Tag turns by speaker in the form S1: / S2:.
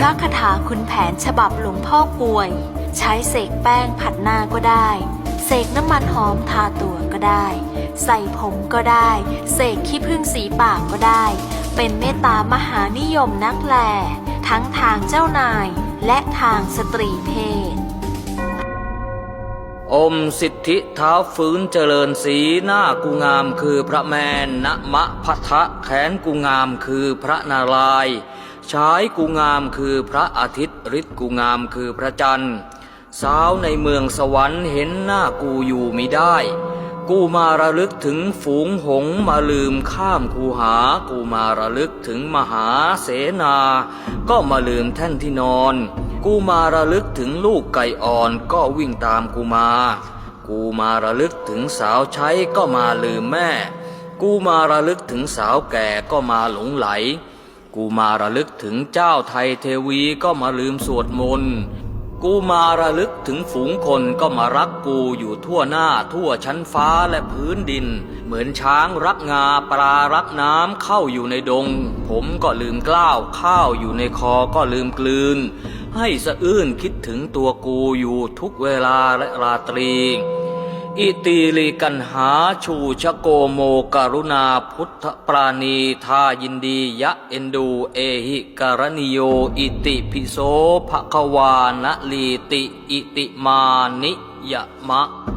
S1: พระคาถาคุณแผนฉบับหลวงพ่อกวย ใช้เสกแป้งผัดหน้าก็ได้ เสกน้ำมันหอมทาตัวก็ได้ ใส่ผมก็ได้ เสกขี้ผึ้งสีปากก็ได้ เป็นเมตตามหานิยมนักแล ทั้งทางเจ้านายและทางสตรีเพศ
S2: อมสิทธิเท้าฟื้นเจริญสีหน้ากูงามคือพระแมนนะมะพัทะแขนกูงามคือพระนารายณ์ ชายกูงามคือพระอาทิตย์ฤทธิ์กูงามคือพระจันทร์ สาวในเมืองสวรรค์เห็นหน้ากูอยู่มิได้ กูมาระลึกถึงฝูงหงมาลืมข้ามคูหา กูมาระลึกถึงมหาเสนา ก็มาลืมแท่นที่นอน กูมาระลึกถึงลูกไก่อ่อนก็วิ่งตามกูมา กูมาระลึกถึงสาวใช้ก็มาลืมแม่ กูมาระลึกถึงสาวแก่ก็มาหลงไหล กูมาระลึกถึงเจ้าไทยเทวีก็มาลืมสวดมนต์ กูมาระลึกถึงฝูงคนก็มารักกูอยู่ทั่วหน้าทั่วชั้นฟ้าและพื้นดิน เหมือนช้างรักงาปลารักน้ำเข้าอยู่ในดง ผมก็ลืมกล้าวข้าวอยู่ในคอก็ลืมกลืน ให้สะอื้นคิดถึงตัวกูอยู่ทุกเวลาและราตรี อิติลิกันหาชูชโกโมกรุณาพุทธปราณีทายินดียะเอนดูเอหิการณิโยอิติพิโสภควานะลีติอิติมานิยมะ